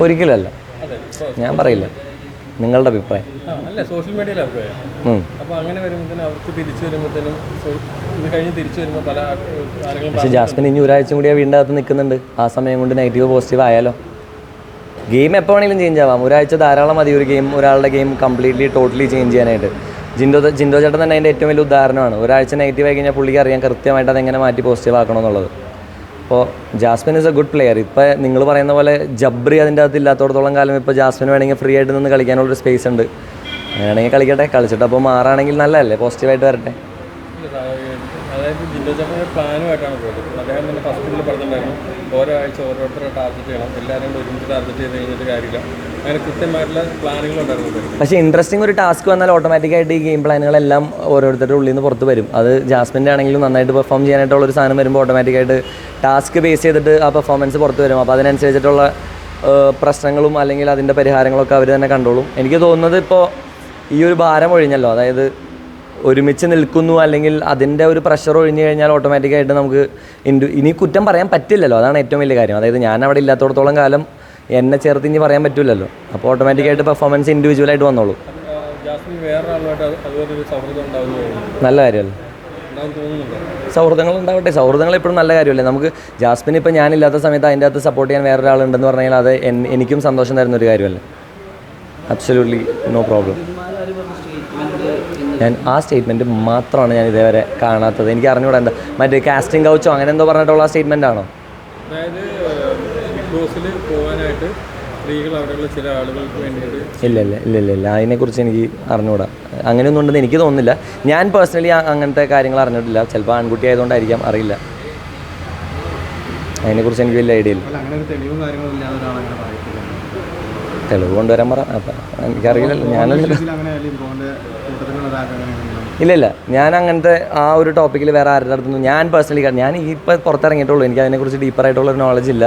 ഒരിക്കലല്ല ഞാൻ പറയില്ല. നിങ്ങളുടെ അഭിപ്രായം. അല്ല സോഷ്യൽ മീഡിയയിലെ അഭിപ്രായം. ഉം. അപ്പോൾ അങ്ങനെ വരുമ്പോഴത്തേനും അവർക്ക് തിരിച്ചു വരുമ്പോഴത്തേനും സോ- ഇത് കഴിഞ്ഞ് തിരിച്ചു വരുമ്പോൾ പല പക്ഷെ ജാസ്മിൻ ഇനി ഒരാഴ്ച കൂടിയാ ആ വീടിന്റെ അകത്ത് നിൽക്കുന്നുണ്ട്. ആ സമയം കൊണ്ട് നെഗറ്റീവ് പോസിറ്റീവ് ആയാലോ? ഗെയിം എപ്പോൾ വേണമെങ്കിലും ചേഞ്ച് ആവാം. ഒരാഴ്ച ധാരാളം മതി ഒരു ഗെയിം ഒരാളുടെ ഗെയിം കംപ്ലീറ്റ്ലി ടോട്ടലി ചേഞ്ച് ചെയ്യാനായിട്ട്. ജിൻഡോ ജിൻഡോ ചേട്ടൻ തന്നെ അതിന്റെ ഏറ്റവും വലിയ ഉദാഹരണമാണ്. ഒരാഴ്ച നെഗറ്റീവ് ആയി കഴിഞ്ഞാൽ പുള്ളിക്ക് അറിയാം കൃത്യമായിട്ട് അതെങ്ങനെ മാറ്റി പോസിറ്റീവ് ആക്കണം എന്നുള്ളത് അപ്പോൾ Jasmine is a good player ഇപ്പോൾ നിങ്ങൾ പറയുന്ന പോലെ ജബ്രി അതിന്റെ അകത്ത് ഇല്ലാത്തടത്തോളം കാലം ഇപ്പോൾ ജാസ്മിന് വേണമെങ്കിൽ ഫ്രീ ആയിട്ട് നിന്ന് കളിക്കാനുള്ളൊരു സ്പേസ് ഉണ്ട്. അങ്ങനെയാണെങ്കിൽ കളിക്കട്ടെ കളിച്ചിട്ട് അപ്പോൾ മാറാണെങ്കിൽ നല്ലതല്ലേ? പോസിറ്റീവായിട്ട് വരട്ടെ. അതായത് ജില്ലോ ചാപ്പിന്റെ പ്ലാനുമായിട്ടാണ് പോയത്. അദ്ദേഹം തന്നെ ഫസ്റ്റിൽ പറഞ്ഞിട്ടുണ്ടായിരുന്നു ഓരോ ആഴ്ച ഓരോരുത്തരെ ടാർഗറ്റ് ചെയ്യണം എല്ലാവരും കൂടെ ഒരുമിച്ച് ടാർഗറ്റ് ചെയ്ത് കഴിഞ്ഞിട്ട് കാര്യമില്ല. അങ്ങനെ കൃത്യമായിട്ടുള്ള പ്ലാനുകളുണ്ടായിരുന്നു. പക്ഷേ ഇൻട്രസ്റ്റിംഗ് ഒരു ടാസ്ക് വന്നാൽ ഓട്ടോമാറ്റിക്കായിട്ട് ഈ ഗെയിം പ്ലാനുകളെല്ലാം ഓരോരുത്തരുടെ ഉള്ളിൽ നിന്ന് പുറത്ത് വരും. അത് ജാസ്മിന്റെ ആണെങ്കിലും നന്നായിട്ട് പെർഫോം ചെയ്യാനായിട്ടുള്ള ഒരു സാധനം വരുമ്പോൾ ഓട്ടോമാറ്റിക്കായിട്ട് ടാസ്ക് ബേസ് ചെയ്തിട്ട് ആ പെർഫോമൻസ് പുറത്ത് വരും. അപ്പോൾ അതിനനുസരിച്ചിട്ടുള്ള പ്രശ്നങ്ങളും അല്ലെങ്കിൽ അതിന്റെ പരിഹാരങ്ങളൊക്കെ അവർ തന്നെ കണ്ടോളും. എനിക്ക് തോന്നുന്നത് ഇപ്പോൾ ഈ ഒരു ഭാരം ഒഴിഞ്ഞല്ലോ. അതായത് ഒരുമിച്ച് നിൽക്കുന്നു അല്ലെങ്കിൽ അതിന്റെ ഒരു പ്രഷർ ഒഴിഞ്ഞു കഴിഞ്ഞാൽ ഓട്ടോമാറ്റിക്കായിട്ട് നമുക്ക് ഇൻഡു ഇനി കുറ്റം പറയാൻ പറ്റില്ലല്ലോ. അതാണ് ഏറ്റവും വലിയ കാര്യം. അതായത് ഞാൻ അവിടെ ഇല്ലാത്തടത്തോളം കാലം എന്നെ ചേർത്ത് ഇനി പറയാൻ പറ്റില്ലല്ലോ അപ്പോൾ ഓട്ടോമാറ്റിക്കായിട്ട് പെർഫോമൻസ് ഇൻഡിവിജ്വലായിട്ട് വന്നോളൂ. നല്ല കാര്യമല്ലേ? സൗഹൃദങ്ങൾ ഉണ്ടാവട്ടെ. സൗഹൃദങ്ങൾ എപ്പോഴും നല്ല കാര്യമല്ലേ? നമുക്ക് ജാസ്മിൻ ഇപ്പം ഞാനില്ലാത്ത സമയത്ത് അതിന്റെ അകത്ത് സപ്പോർട്ട് ചെയ്യാൻ വേറൊരാളുണ്ടെന്ന് പറഞ്ഞാൽ അത് എനിക്കും സന്തോഷം തരുന്ന ഒരു കാര്യമല്ലേ? അബ്സല്യൂട്ട്ലി നോ പ്രോബ്ലം ഞാൻ ആ സ്റ്റേറ്റ്മെന്റ് മാത്രമാണ് ഞാൻ ഇതേവരെ കാണാത്തത്. എനിക്ക് അറിഞ്ഞുകൂടാ എന്താ മറ്റേ കാസ്റ്റിംഗ് കൗച്ചോ അങ്ങനെ എന്തോ പറഞ്ഞിട്ടുള്ള സ്റ്റേറ്റ്മെന്റ് ആണോ? അതായത് ബിഗ് ബോസിൽ പോകാനായിട്ട് സ്ത്രീകൾ അവിടെയുള്ള ചില ആളുകൾക്ക് വേണ്ടിയിട്ട് ഇല്ല ഇല്ല ഇല്ല ഇല്ല ഇല്ല. അതിനെക്കുറിച്ച് എനിക്ക് അറിഞ്ഞൂടാ. അങ്ങനെയൊന്നും ഉണ്ടെന്ന് എനിക്ക് തോന്നുന്നില്ല. ഞാൻ പേഴ്സണലി അങ്ങനത്തെ കാര്യങ്ങൾ അറിഞ്ഞിട്ടില്ല. ചിലപ്പോൾ ആൺകുട്ടി ആയതുകൊണ്ടായിരിക്കാം അറിയില്ല. അതിനെക്കുറിച്ച് എനിക്ക് വലിയ ഐഡിയ ഇല്ല. അല്ല അങ്ങനെ ഒരു തെളിവും കൊണ്ടുവരാൻ പറ. എനിക്കറിയില്ലല്ലോ. ഞാനല്ല. അങ്ങനെ ലിംബോന്റെ കൂട്ടത്തിലുള്ള ഒരാൾക്കങ്ങനെ ഇല്ല ഇല്ല. ഞാൻ അങ്ങനത്തെ ആ ഒരു ടോപ്പിക്കിൽ വേറെ ആരുടെ അടുത്തൊന്നും ഞാൻ പേഴ്സണലി ഞാൻ ഇപ്പോൾ പുറത്തിറങ്ങിയിട്ടുള്ളൂ. എനിക്ക് അതിനെക്കുറിച്ച് ഡീപ്പറായിട്ടുള്ള ഒരു നോളജ് ഇല്ല.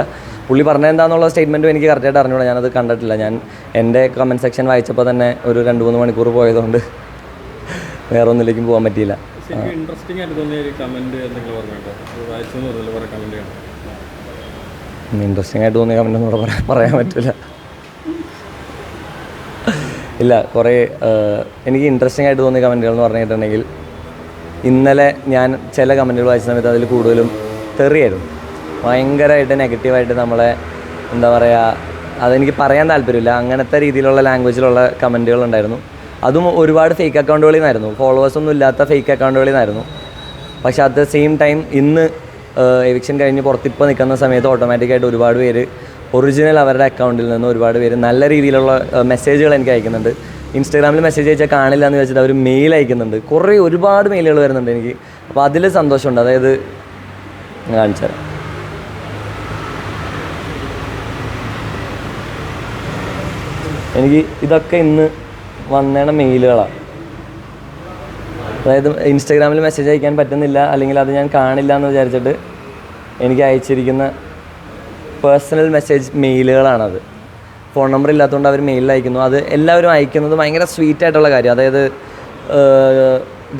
പുള്ളി പറഞ്ഞത് എന്താണെന്നുള്ള സ്റ്റേറ്റ്മെന്റും എനിക്ക് കറക്റ്റായിട്ട് അറിഞ്ഞൂടാ. ഞാനത് കണ്ടിട്ടില്ല. ഞാൻ എന്റെ കമന്റ് സെക്ഷൻ വായിച്ചപ്പോൾ തന്നെ ഒരു രണ്ട് മൂന്ന് മണിക്കൂർ പോയതുകൊണ്ട് വേറെ ഒന്നിലേക്കും പോകാൻ പറ്റിയില്ല. ഇൻട്രസ്റ്റിംഗ് ആയിട്ട് തോന്നിയ ഒരു കമന്റ് എന്തെങ്കിലും കാണാം ഇൻട്രസ്റ്റിംഗ് ആയിട്ട് തോന്നിയ കമന്റ് ഒന്നും പറയാൻ പറയാൻ പറ്റില്ല ഇല്ല കുറേ എനിക്ക് ഇൻട്രസ്റ്റിംഗ് ആയിട്ട് തോന്നിയ കമന്റുകൾ എന്ന് പറഞ്ഞിട്ടുണ്ടെങ്കിൽ ഇന്നലെ ഞാൻ ചില കമന്റുകൾ വായിച്ച സമയത്ത് അതിൽ കൂടുതലും തെറിയായിരുന്നു. ഭയങ്കരമായിട്ട് നെഗറ്റീവായിട്ട് നമ്മളെ എന്താ പറയുക അതെനിക്ക് പറയാൻ താല്പര്യമില്ല. അങ്ങനത്തെ രീതിയിലുള്ള ലാംഗ്വേജിലുള്ള കമന്റുകൾ ഉണ്ടായിരുന്നു. അതും ഒരുപാട് ഫേക്ക് അക്കൗണ്ടുകളിൽ നിന്നായിരുന്നു. ഫോളോവേഴ്സൊന്നും ഇല്ലാത്ത ഫേക്ക് അക്കൗണ്ടുകളിൽ നിന്നായിരുന്നു. പക്ഷേ അറ്റ് ദ സെയിം ടൈം ഇന്ന് എവിക്ഷൻ കഴിഞ്ഞ് പുറത്തിപ്പോൾ നിൽക്കുന്ന സമയത്ത് ഓട്ടോമാറ്റിക്കായിട്ട് ഒരുപാട് പേര് ഒറിജിനൽ അവരുടെ അക്കൗണ്ടിൽ നിന്ന് ഒരുപാട് പേര് നല്ല രീതിയിലുള്ള മെസ്സേജുകൾ എനിക്ക് അയക്കുന്നുണ്ട്. ഇൻസ്റ്റാഗ്രാമിൽ മെസ്സേജ് അയച്ചാൽ കാണില്ല എന്ന് വെച്ചിട്ട് അവർ മെയിൽ അയക്കുന്നുണ്ട്. കുറേ ഒരുപാട് മെയിലുകൾ വരുന്നുണ്ട് എനിക്ക്. അപ്പോൾ അതിൽ സന്തോഷമുണ്ട്. അതായത് കാണിച്ചു തരാം. എനിക്ക് ഇതൊക്കെ ഇന്ന് വന്നേണ മെയിലുകളാണ് അതായത് ഇൻസ്റ്റാഗ്രാമിൽ മെസ്സേജ് അയക്കാൻ പറ്റുന്നില്ല അല്ലെങ്കിൽ അത് ഞാൻ കാണില്ല എന്ന് വിചാരിച്ചിട്ട് എനിക്ക് അയച്ചിരിക്കുന്ന പേഴ്സണൽ മെസ്സേജ് മെയിലുകളാണത് ഫോൺ നമ്പർ ഇല്ലാത്തതുകൊണ്ട് അവർ മെയിലിൽ അയക്കുന്നു. അത് എല്ലാവരും അയക്കുന്നത് ഭയങ്കര സ്വീറ്റ് ആയിട്ടുള്ള കാര്യം. അതായത്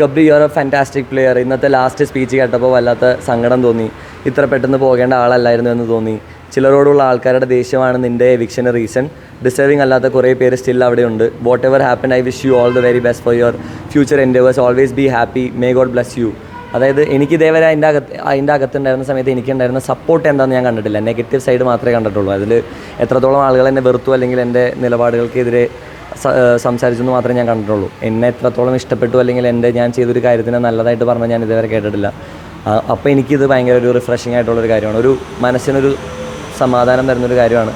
Gabri your a fantastic player ഇന്നത്തെ ലാസ്റ്റ് സ്പീച്ച് കേട്ടപ്പോൾ വല്ലാത്ത സങ്കടം തോന്നി. ഇത്ര പെട്ടെന്ന് പോകേണ്ട ആളല്ലായിരുന്നു എന്ന് തോന്നി. ചിലരോടുള്ള ആൾക്കാരുടെ ദേഷ്യമാണ് നിന്റെ എവിക്ഷന് റീസൺ ഡിസേർവിംഗ് അല്ലാത്ത കുറേ പേര് സ്റ്റിൽ അവിടെയുണ്ട് whatever happen I wish you all the very best for your future endeavours always be happy may God bless you അതായത് എനിക്ക് ഇതേവരെ അതിന്റെ അകത്ത് അതിന്റെ അകത്തുണ്ടായിരുന്ന സമയത്ത് എനിക്കുണ്ടായിരുന്ന സപ്പോർട്ട് എന്താണെന്ന് ഞാൻ കണ്ടിട്ടില്ല. നെഗറ്റീവ് സൈഡ് മാത്രമേ കണ്ടിട്ടുള്ളൂ. അതിൽ എത്രത്തോളം ആളുകൾ എന്നെ വെറുത്തു അല്ലെങ്കിൽ എന്റെ നിലപാടുകൾക്കെതിരെ സംസാരിച്ചെന്ന് മാത്രമേ ഞാൻ കണ്ടിട്ടുള്ളൂ. എന്നെ എത്രത്തോളം ഇഷ്ടപ്പെട്ടു അല്ലെങ്കിൽ എന്റെ ഞാൻ ചെയ്തൊരു കാര്യത്തിന് നല്ലതായിട്ട് പറഞ്ഞാൽ ഞാൻ ഇതുവരെ കേട്ടിട്ടില്ല. അപ്പോൾ എനിക്കിത് ഭയങ്കര ഒരു റിഫ്രഷിംഗ് ആയിട്ടുള്ളൊരു കാര്യമാണ്. ഒരു മനസ്സിനൊരു സമാധാനം തരുന്നൊരു കാര്യമാണ്.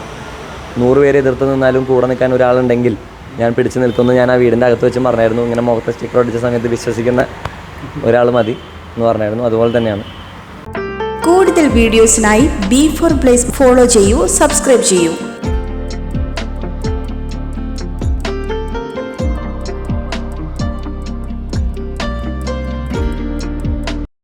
നൂറ് പേരെ എതിർത്ത് നിന്നാലും കൂടെ നിൽക്കാൻ ഒരാളുണ്ടെങ്കിൽ ഞാൻ പിടിച്ചു നിൽക്കുന്നു. ഞാൻ ആ വീടിന്റെ അകത്ത് വെച്ച് പറഞ്ഞായിരുന്നു. ഇങ്ങനെ മുഖത്ത് സ്റ്റിക്കർ അടിച്ച സമയത്ത് വിശ്വസിക്കുന്ന ഒരാൾ മതി. എന്ന് പറഞ്ഞായിരുന്നു. അതുപോലെ തന്നെയാണ്. കൂടുതൽ വീഡിയോസിനായി ബി ഫോർ പ്ലേസ് ഫോളോ ചെയ്യൂ സബ്സ്ക്രൈബ് ചെയ്യൂ.